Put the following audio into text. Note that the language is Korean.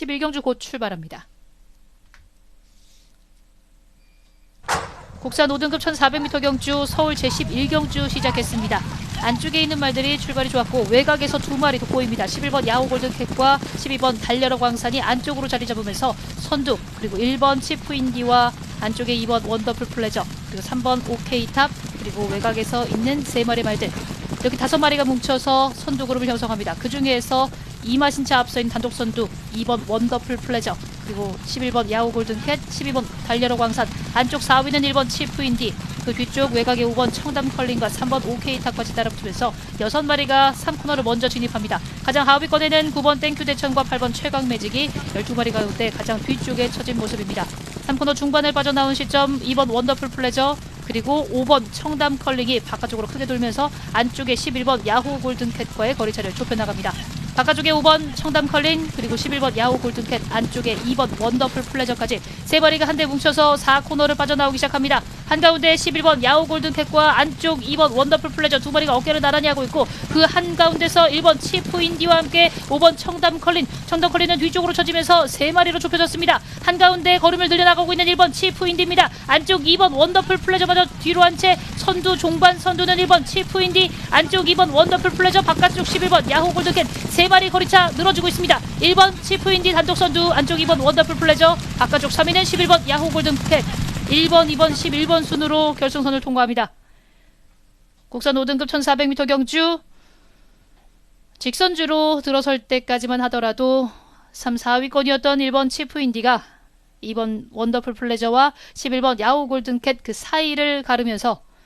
11경주 곧 출발합니다. 국산 5등급 1400m 경주 서울 제11경주 시작했습니다. 안쪽에 있는 말들이 출발이 좋았고 외곽에서 두 마리 돋보입니다. 11번 야호 골든캣과 12번 달려라 광산이 안쪽으로 자리 잡으면서 선두 그리고 1번 치프인디와 안쪽에 2번 원더풀 플레저 그리고 3번 오케이탑 그리고 외곽에서 있는 세 마리 말들 이렇게 다섯 마리가 뭉쳐서 선두 그룹을 형성합니다. 그 중에서 이마신차 앞서인 단독 선두 2번 원더풀 플레저 그리고 11번 야후 골든캣 12번 달려라 광산 안쪽 4위는 1번 치프인디 그 뒤쪽 외곽에 5번 청담 컬링과 3번 오케이탑까지 따라붙으면서 6마리가 3코너를 먼저 진입합니다. 가장 하위권에는 9번 땡큐 대천과 8번 최강 매직이 12마리 가운데 가장 뒤쪽에 처진 모습입니다. 3코너 중반을 빠져나온 시점 2번 원더풀 플레저 그리고 5번 청담 컬링이 바깥쪽으로 크게 돌면서 안쪽에 11번 야후 골든캣과의 거리차를 좁혀나갑니다. 바깥쪽에 5번 청담 컬링 그리고 11번 야후 골든캣 안쪽에 2번 원더풀 플레저까지 세 마리가 한데 뭉쳐서 4코너를 빠져나오기 시작합니다. 한가운데 11번 야후 골든캣과 안쪽 2번 원더풀 플레저 두 마리가 어깨를 나란히 하고 있고 그 한가운데서 1번 치프 인디와 함께 5번 청담 컬린 청담 컬린은 뒤쪽으로 쳐지면서 세 마리로 좁혀졌습니다. 한가운데 걸음을 늘려나가고 있는 1번 치프 인디입니다. 안쪽 2번 원더풀 플레저마저 뒤로 한 채 선두 종반 선두는 1번 치프 인디 안쪽 2번 원더풀 플레저 바깥쪽 11번 야후 골든캣 세 마리 거리차 늘어지고 있습니다. 1번 치프 인디 단독 선두 안쪽 2번 원더풀 플레저 바깥쪽 3위는 11번 야후 골든캣 1번, 2번, 11번 순으로 결승선을 통과합니다. 국산 5등급 1400m 경주 직선주로 들어설 때까지만 하더라도 3, 4위권이었던 1번 치프 인디가 2번 원더풀 플레저와 11번 야후 골든캣 그 사이를 가르면서